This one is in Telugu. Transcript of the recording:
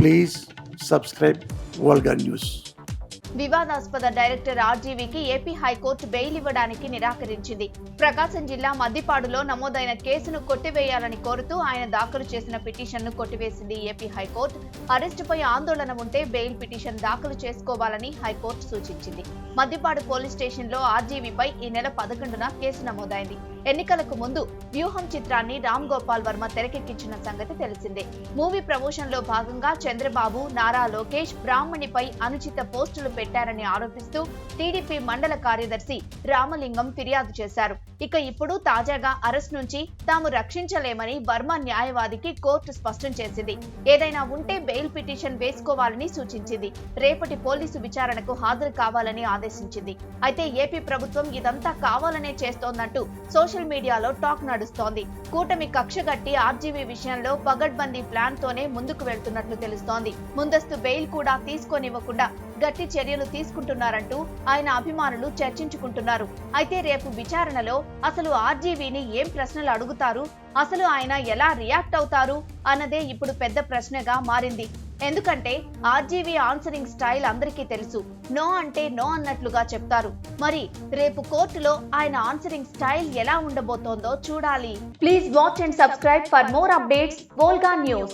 Please subscribe Volga News. వివాదాస్పద డైరెక్టర్ ఆర్జీవీకి ఏపీ హైకోర్టు బెయిల్ ఇవ్వడానికి నిరాకరించింది. ప్రకాశం జిల్లా మద్దిపాడులో నమోదైన కేసును కొట్టివేయాలని కోరుతూ ఆయన దాఖలు చేసిన పిటిషన్ను కొట్టివేసింది ఏపీ హైకోర్టు. అరెస్టుపై ఆందోళన ఉంటే బెయిల్ పిటిషన్ దాఖలు చేసుకోవాలని హైకోర్టు సూచించింది. మద్దిపాడు పోలీస్ స్టేషన్లో ఆర్జీవీపై ఈ నెల పదకొండున కేసు నమోదైంది. ఎన్నికలకు ముందు వ్యూహం చిత్రాన్ని రామ్ గోపాల్ వర్మ తెరకెక్కించిన సంగతి తెలిసిందే. మూవీ ప్రమోషన్లో భాగంగా చంద్రబాబు నారా లోకేష్ బ్రాహ్మణిపై అనుచిత పోస్టులు పెట్టారని ఆరోపిస్తూ టీడీపీ మండల కార్యదర్శి రామలింగం ఫిర్యాదు చేశారు. ఇక ఇప్పుడు తాజాగా అరెస్ట్ నుంచి తాము రక్షించలేమని వర్మ న్యాయవాదికి కోర్టు స్పష్టం చేసింది. ఏదైనా ఉంటే బెయిల్ పిటిషన్ వేసుకోవాలని సూచించింది. రేపటి పోలీసు విచారణకు హాజరు కావాలని ఆదేశించింది. అయితే ఏపీ ప్రభుత్వం ఇదంతా కావాలనే చేస్తోందంటూ సోషల్ మీడియాలో టాక్ నడుస్తోంది. కూటమి కక్షగట్టి ఆర్జీవీ విషయంలో పగడ్బందీ ప్లాన్ తోనే ముందుకు వెళ్తున్నట్లు తెలుస్తోంది. ముందస్తు బెయిల్ కూడా తీసుకోనివ్వకుండా గట్టి చర్యలు తీసుకుంటున్నారంటూ ఆయన అభిమానులు చర్చించుకుంటున్నారు. అయితే రేపు విచారణలో అసలు ఆర్జీవీని ఏం ప్రశ్నలు అడుగుతారు? అసలు ఆయన ఎలా రియాక్ట్ అవుతారు? అన్నదే ఇప్పుడు పెద్ద ప్రశ్నగా మారింది. ఎందుకంటే ఆర్జీవీ ఆన్సరింగ్ స్టైల్ అందరికీ తెలుసు. నో అంటే నో అన్నట్లుగా చెప్తారు. మరి రేపు కోర్టులో ఆయన ఆన్సరింగ్ స్టైల్ ఎలా ఉండబోతోందో చూడాలి. Please watch and subscribe for more updates Volga news.